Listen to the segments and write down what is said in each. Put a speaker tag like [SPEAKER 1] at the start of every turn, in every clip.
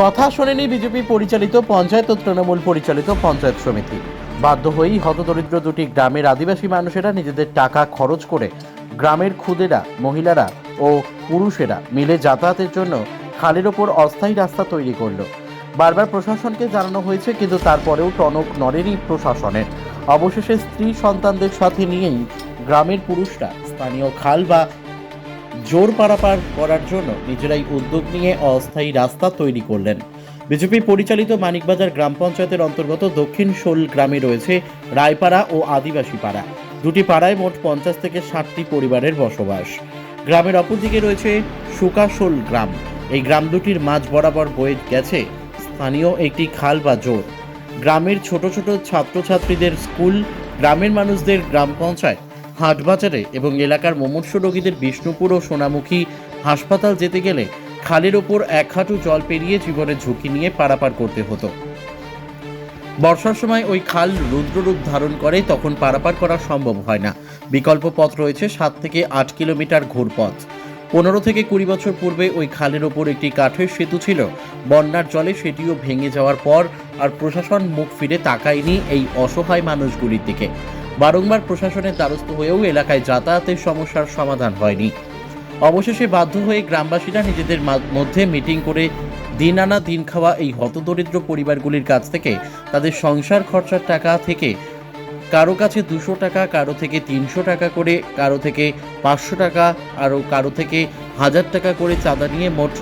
[SPEAKER 1] কথা শোনেনি বিজেপি পরিচালিত পঞ্চায়েত ও তৃণমূল পরিচালিত পঞ্চায়েত সমিতি। বাধ্য হয়েই হতদরিদ্র দুটি গ্রামের আদিবাসী মানুষেরা নিজেদের টাকা খরচ করে গ্রামের খুদেরা, মহিলারা ও পুরুষেরা মিলে যাতায়াতের জন্য খালের ওপর অস্থায়ী রাস্তা তৈরি করল। বারবার প্রশাসনকে জানানো হয়েছে, কিন্তু তারপরেও টনক নড়েনি প্রশাসনের অবশেষে স্ত্রী সন্তানদের সাথে নিয়েই গ্রামের পুরুষরা স্থানীয় খাল বা জোর পারাপার করার জন্য নিজেরাই উদ্যোগ নিয়ে অস্থায়ী রাস্তা তৈরি করলেন। বিজেপি পরিচালিত মানিকবাজার গ্রাম পঞ্চায়েতের অন্তর্গত দক্ষিণ শোল গ্রামে রয়েছে রায়পাড়া ও আদিবাসী পাড়া। দুটি পাড়ায় মোট পঞ্চাশ থেকে ষাটটি পরিবারের বসবাস। গ্রামের অপরদিকে রয়েছে সুকাশোল গ্রাম। এই গ্রাম দুটির মাঝ বরাবর বয়ে গেছে স্থানীয় একটি খাল বা জোর। গ্রামের ছোট ছোট ছাত্রছাত্রীদের স্কুল, গ্রামের মানুষদের গ্রাম পঞ্চায়েত হাটবাজারে এবং এলাকার মুমূর্ষ রোগীদের বিষ্ণুপুর ও সোনামুখী হাসপাতাল যেতে গেলে খালের ওপর এক হাঁটু জল পেরিয়ে জীবনের ঝুঁকি নিয়ে পারাপার করতে হতো। বর্ষার সময় ওই খাল রুদ্ররূপ ধারণ করে, তখন পারাপার করা সম্ভব হয় না। বিকল্প পথ রয়েছে সাত থেকে আট কিলোমিটার ঘুরপথ। পনেরো থেকে কুড়ি বছর পূর্বে ওই খালের ওপর একটি কাঠের সেতু ছিল। বন্যার জলে সেটিও ভেঙে যাওয়ার পর আর প্রশাসন মুখ ফিরে তাকায়নি এই অসহায় মানুষগুলির দিকে। বারংবার প্রশাসনের দ্বারস্থ হয়েও এলাকায় যাতায়াতের সমস্যার সমাধান হয়নি। অবশেষে বাধ্য হয়ে গ্রামবাসীরা নিজেদের মধ্যে মিটিং করে দিন আনা দিন খাওয়া এই হতদরিদ্র পরিবারগুলির কাছ থেকে তাদের সংসার খরচার টাকা থেকে কারও কাছে দুশো টাকা, কারও থেকে তিনশো টাকা করে, কারও থেকে পাঁচশো টাকা আরও কারও থেকে হাজার টাকা করে চাঁদা নিয়ে মোট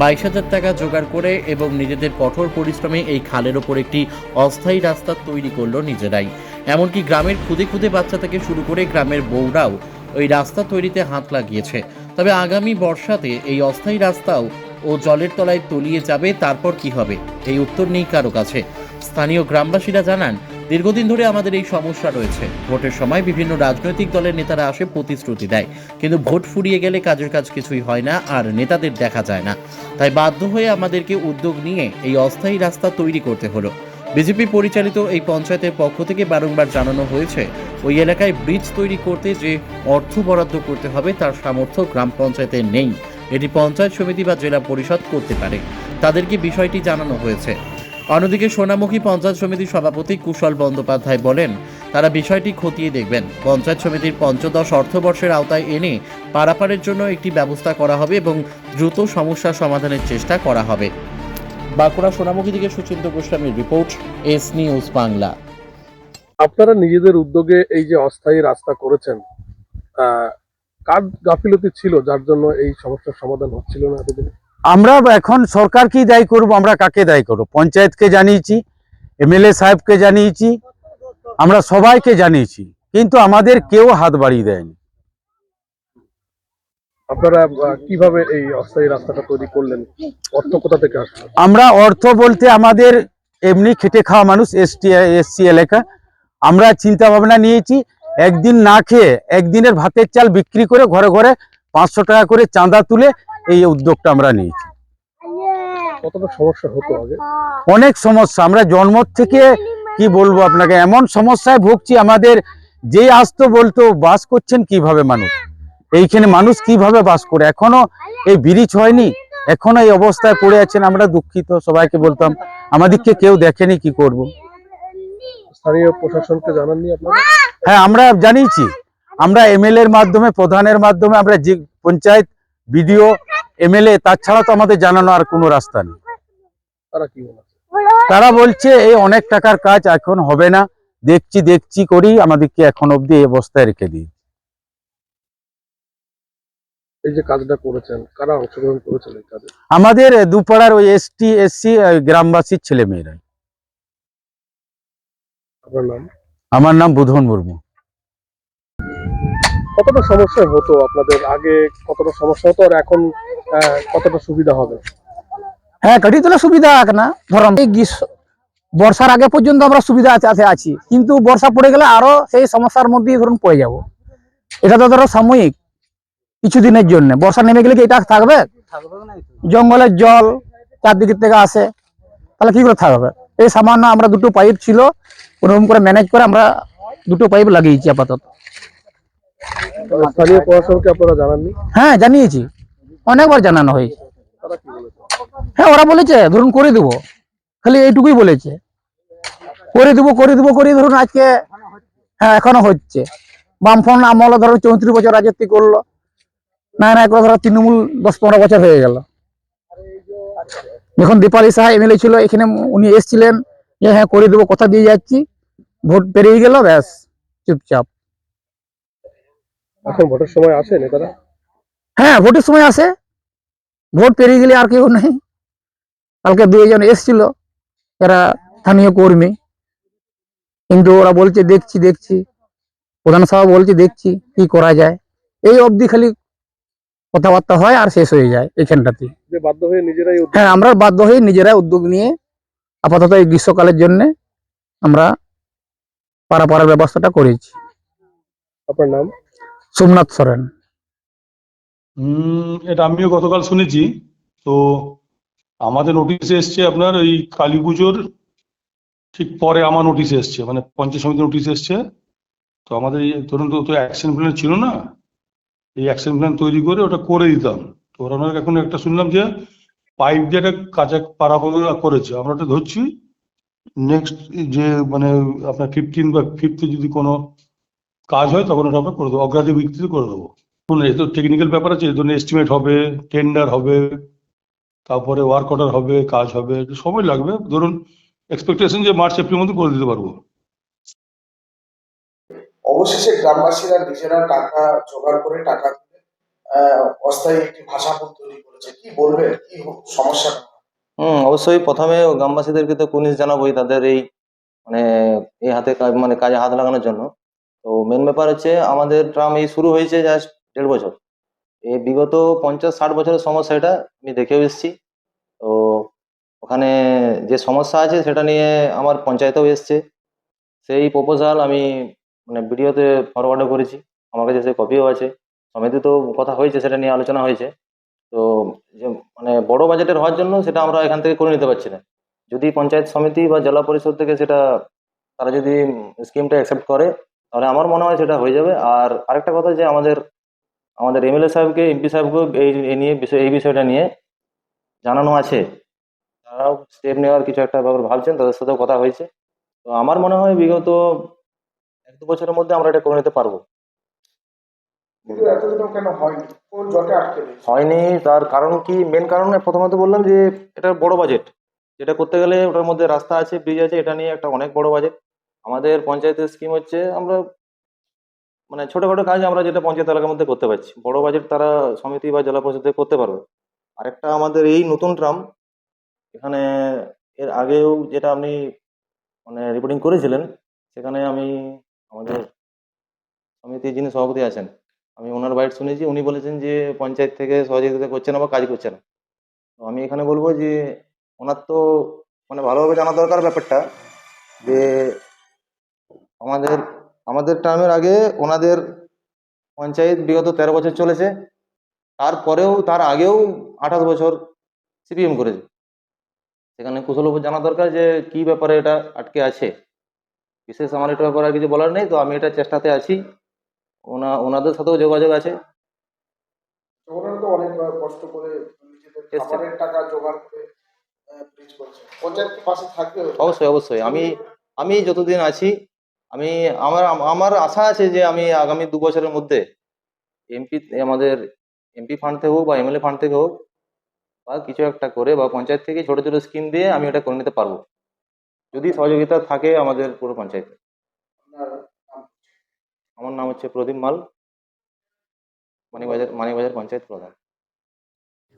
[SPEAKER 1] বাইশ হাজার টাকা জোগাড় করে এবং নিজেদের কঠোর পরিশ্রমে এই খালের ওপর একটি অস্থায়ী রাস্তা তৈরি করল নিজেরাই। এমনকি গ্রামের খুদে খুদে বাচ্চা থেকে শুরু করে গ্রামের বউরাও ওই রাস্তা তৈরিতে হাত লাগিয়েছে। তবে আগামী বর্ষাতে এই অস্থায়ী রাস্তাও ও জলের তলায় তলিয়ে যাবে, তারপর কি হবে? এই উত্তর নেই কারও কাছে। স্থানীয় গ্রামবাসীরা জানান, দীর্ঘদিন ধরে আমাদের এই সমস্যা রয়েছে। ভোটের সময় বিভিন্ন রাজনৈতিক দলের নেতারা আসে প্রতিশ্রুতি দেয়। কিন্তু ভোট ফুরিয়ে গেলে কাজের কাজ কিছুই হয় না, আর নেতাদের দেখা যায় না। তাই বাধ্য হয়ে আমাদেরকে উদ্যোগ নিয়ে এই অস্থায়ী রাস্তা তৈরি করতে হলো। বিজেপি পরিচালিত এই পঞ্চায়েতের পক্ষ থেকে বারংবার জানানো হয়েছে, ওই এলাকায় ব্রিজ তৈরি করতে যে অর্থ বরাদ্দ করতে হবে তার সামর্থ্য গ্রাম পঞ্চায়েতের নেই। এটি পঞ্চায়েত সমিতি বা জেলা পরিষদ করতে পারে। তাদেরকে বিষয়টি জানানো হয়েছে। অন্যদিকে সোনামুখী পঞ্চায়েত সমিতির সভাপতি কুশল বন্দ্যোপাধ্যায় বলেন, তারা বিষয়টি খতিয়ে দেখবেন। পঞ্চায়েত সমিতির পঞ্চদশ অর্থবর্ষের আওতায় এনে পারাপারের জন্য একটি ব্যবস্থা করা হবে এবং দ্রুত সমস্যা সমাধানের চেষ্টা করা হবে। বাঁকুড়া সোনামুখী থেকে সুচিন্ত গোস্বামীর রিপোর্ট এস নিউজ বাংলা।
[SPEAKER 2] আপনারা নিজেদের উদ্যোগে এই যে অস্থায়ী রাস্তা করেছেন আহ, কার গাফিলতি ছিল যার জন্য এই সমস্যার সমাধান হচ্ছিল না এতদিন?
[SPEAKER 3] আমরা এখন সরকারকেই দায়ী করব আমরা কাকে দায়ী করব? পঞ্চায়েতকে জানিয়েছি এমএলএ সাহেবকে জানিয়েছি আমরা সবাইকে জানিয়েছি কিন্তু আমাদের কেউ হাত বাড়িয়ে দেয়নি।
[SPEAKER 2] আপনারা কীভাবে এই অস্থায়ী রাস্তাটা তৈরি করলেন? অর্থ কোথা থেকে আসলো
[SPEAKER 3] আমরা অর্থ বলতে আমাদের এমনি খেটে খাওয়া মানুষ এসটি এসসি এলাকা। আমরা চিন্তা ভাবনা নিয়েছি একদিন না খেয়ে একদিনের ভাতের চাল বিক্রি করে ঘরে ঘরে পাঁচশো টাকা করে চাঁদা তুলে এই উদ্যোগটা আমরা নিয়েছি।
[SPEAKER 2] কতটা সমস্যা হতো আগে?
[SPEAKER 3] অনেক সমস্যা। আমরা জন্ম থেকে কি বলব আপনাকে? এমন সমস্যায় ভুগছি আমাদের যেই আসতো বলতো বাস করছেন কীভাবে মানুষ? এইখানে মানুষ কীভাবে বাস করে? এখনও এই ব্রিজ হয়নি। এখনও এই অবস্থায় পড়ে আছেন আমরা দুঃখিত সবাইকে বলতাম। আমাদেরকে কেউ দেখেনি কি করব।
[SPEAKER 2] স্থানীয় প্রশাসনকে জানাননি আপনারা?
[SPEAKER 3] হ্যাঁ আমরা জানিয়েছি। আমরা এমএলএ এর মাধ্যমে প্রধানের মাধ্যমে আমরা যে পঞ্চায়েত বিডিও এমএলএ তাছাড়া তো আমাদের জানানো আর কোনো রাস্তা নেই।
[SPEAKER 2] তারা কি
[SPEAKER 3] তারা বলছে এই অনেক টাকার কাজ এখন হবে না। দেখছি দেখছি করি। আমাদেরকে এখন অবধি এই অবস্থায় রেখে দিই
[SPEAKER 2] এই যে কাজটা করেছেন কারা অংশগ্রহণ করেছেন এই কাজে?
[SPEAKER 3] আমাদের দুপাড়ার ওই এসটি এসসি গ্রামবাসীর ছেলে মেয়েরা
[SPEAKER 2] আপনার নাম?
[SPEAKER 3] আমার নাম বুধন মুর্মু।
[SPEAKER 2] কতটা সমস্যা হতো আপনাদের? আগে কতটা সমস্যা হতো আর এখন কতটা সুবিধা হবে?
[SPEAKER 4] হ্যাঁ কাটি তোলা সুবিধা আছে না ধরুন। এই গ্রীষ্ম বর্ষার আগে পর্যন্ত আমরা সুবিধা আছে আছে আছি। কিন্তু বর্ষা পড়ে গেলে আরও সেই সমস্যার মধ্যেই ধরুন পড়ে যাব। এটা তো ধরো সাময়িক। কিছুদিনের জন্য। বর্ষা নেমে গেলে কি এটা থাকবে? জঙ্গলের জল চারদিকে থেকে আসে। তাহলে কি করে থাকবে? এই সামান্য আমরা দুটো পাইপ ছিল কোনোরকম করে ম্যানেজ করে আমরা দুটো পাইপ লাগিয়েছি আপাতত। হ্যাঁ জানিয়েছি। অনেকবার জানানো হয়েছে।
[SPEAKER 2] তারা কি বলেছে?
[SPEAKER 4] হ্যাঁ হ্যাঁ ওরা বলেছে ধরুন করে দেবো। খালি এইটুকুই বলেছে। করে দেবো করে দেবো করে ধরুন আজকে হ্যাঁ এখনও হচ্ছে। বামফ্রন্ট আমল ধরুন চৌত্রিশ বছর রাজত্ব করল। না না একবার ধরো তৃণমূল দশ পনেরো বছর হয়ে গেল। যখন দীপালি সাহা এমএলএ ছিল এখানে উনি এসেছিলেন যে হ্যাঁ করে দেবো কথা দিয়ে যাচ্ছি ভোট পেরিয়ে গেল ব্যাস চুপচাপ।
[SPEAKER 2] এখন ভোটের সময় আসে নেতারা?
[SPEAKER 4] হ্যাঁ ভোটের সময় আসে ভোট পেরিয়ে গেলে আর কেউ নেই। কালকে দুইজন এসছিল এরা স্থানীয় কর্মী। কিন্তু ওরা বলছে দেখছি দেখছি। প্রধান সভা বলছে দেখছি কি করা যায়। এই অবধি খালি কথাবার্তা হয় আর শেষ হয়ে যায়
[SPEAKER 2] এখানটাতে। বাধ্য হয়ে নিজেরাই
[SPEAKER 4] হ্যাঁ আমরা বাধ্য হয়ে নিজেরাই উদ্যোগ নিয়ে আপাতত এই গ্রীষ্মকালের জন্য আমরা পাড়া পাড়ার ব্যবস্থাটা করেছি।
[SPEAKER 2] আপনার নাম?
[SPEAKER 4] সোমনাথ সরেন।
[SPEAKER 5] হুম এটা আমিও গতকাল শুনেছি। তো আমাদের নোটিশ এসছে আপনার ওই কালী পুজোর ঠিক পরে আমার নোটিশ এসছে মানে পঞ্চায়েত সমিতি নোটিশ এসছে। তো আমাদের ধরুন তো অ্যাকশন প্ল্যান ছিল না? এই অ্যাকশন প্ল্যান তৈরি করে ওটা করে দিতাম। তো ওরা এখন একটা শুনলাম যে পাইপ দিয়ে একটা কাঁচা পাড়া করেছে। আমরা ওটা ধরছি। নেক্সট যে মানে আপনার ফিফটিন বা ফিফটি যদি কোনো কাজ হয়, তখন ওটা আমরা করে দেবো। অগ্রাধি ভিত্তিতে করে দেবো। শুনুন এই তো টেকনিক্যাল ব্যাপার আছে এই ধরুন এস্টিমেট হবে টেন্ডার হবে, তারপরে ওয়ার্ক অর্ডার হবে, কাজ হবে, সময় লাগবে। ধরুন এক্সপেকটেশন যে মার্চ এপ্রিল মধ্যে করে দিতে পারব।
[SPEAKER 6] অবশেষে গ্রামবাসীরা নিজেরা টাকা জোগাড় করে টাকা তুলে অস্থায়ী একটি ভাষাপুর তৈরি করেছে। কি বলবেন? কি সমস্যাটা
[SPEAKER 7] হুম, অবশ্যই প্রথমে গ্রামবাসীদেরকে তো কুনিশ জানাবোই তাদের এই মানে এই হাতে মানে কাজে হাত লাগানোর জন্য। তো মেন ব্যাপার হচ্ছে আমাদের ট্রাম এই শুরু হয়েছে জাস্ট দেড় বছর। এই বিগত পঞ্চাশ, ষাট বছরের সমস্যা এটা, আমি দেখেও এসেছি। তো ওখানে যে সমস্যা আছে সেটা নিয়ে আমার পঞ্চায়েতেও এসছে। সেই প্রপোজাল আমি মানে ভিডিওতে ফরওয়ার্ডও করেছি। আমার কাছে সে কপিও আছে। সমিতি তো কথা হয়েছে, সেটা নিয়ে আলোচনা হয়েছে। তো যে মানে বড় বাজেটের হওয়ার জন্য সেটা আমরা এখান থেকে করে নিতে পারছি না। যদি পঞ্চায়েত সমিতি বা জেলা পরিষদ থেকে সেটা তারা যদি স্কিমটা অ্যাকসেপ্ট করে, তাহলে আমার মনে হয় সেটা হয়ে যাবে। আর আরেকটা কথা যে আমাদের আমাদের এমএলএ সাহেবকে এমপি সাহেবকে এই নিয়ে বিষয়, এই বিষয়টা নিয়ে জানানো আছে। তারাও স্টেপ নেওয়ার কিছু একটা ব্যাপার ভাবছেন, তাদের সাথেও কথা হয়েছে। তো আমার মনে হয় বিগত দু বছরের মধ্যে আমরা এটা করে নিতে পারব।
[SPEAKER 6] হয়নি?
[SPEAKER 7] তার কারণ কি? মেন কারণ প্রথমত বললাম যে এটা বড় বাজেট যেটা করতে গেলে ওটার মধ্যে রাস্তা আছে ব্রিজ আছে এটা নিয়ে একটা অনেক বড় বাজেট আমাদের পঞ্চায়েতের স্কিম হচ্ছে আমরা মানে ছোটখাটো কাজ আমরা যেটা পঞ্চায়েত এলাকার মধ্যে করতে পারছি। বড় বাজেট তারা সমিতি বা জেলা পরিষদে করতে পারবে। আরেকটা আমাদের এই নতুন ট্রাম এখানে এর আগেও যেটা আপনি মানে রিপোর্টিং করেছিলেন সেখানে আমি সমিতির যিনি সভাপতি আছেন, আমি ওনার বাইট শুনেছি, উনি বলেছেন যে পঞ্চায়েত থেকে সহযোগিতা করছে না বা কাজ করছে না। তো আমি এখানে বলব যে, ওনার তো মানে ভালোভাবে জানা দরকার ব্যাপারটা, যে আমাদের আমাদের টার্মের আগে ওনাদের পঞ্চায়েত বিগত তেরো বছর চলেছে, তারপরেও, তার আগেও আঠাশ বছর সিপিএম করেছে। সেখানে কুশলবাবু জানা দরকার যে, কি ব্যাপারে এটা আটকে আছে। বিশেষ আমার এটা ব্যাপারে আর কিছু বলার নেই, তো আমি এটা চেষ্টাতে আছি। ওনা ওনাদের সাথেও যোগাযোগ আছে।
[SPEAKER 6] ওনারা তো অনেক কষ্ট করে নিজেদের খাবারের টাকা জোগাড় করে ব্রিজ করছে পঞ্চায়েত পাশে থাকবে
[SPEAKER 7] অবশ্যই অবশ্যই। আমি আমি যতদিন আছি আমি আমার আমার আশা আছে যে আমি আগামী দু বছরের মধ্যে এমপি আমাদের এমপি ফান্ড থেকে হোক বা এমএলএ ফান্ড থেকে হোক বা কিছু একটা করে বা পঞ্চায়েত থেকে ছোট ছোট স্কিম দিয়ে আমি এটা করে নিতে পারব। যদি সহযোগিতা থাকে আমাদের পুরো পঞ্চায়েতে? আমার নাম হচ্ছে প্রদীপ মাল মানিবাজার মানিবাজার পঞ্চায়েত প্রধান।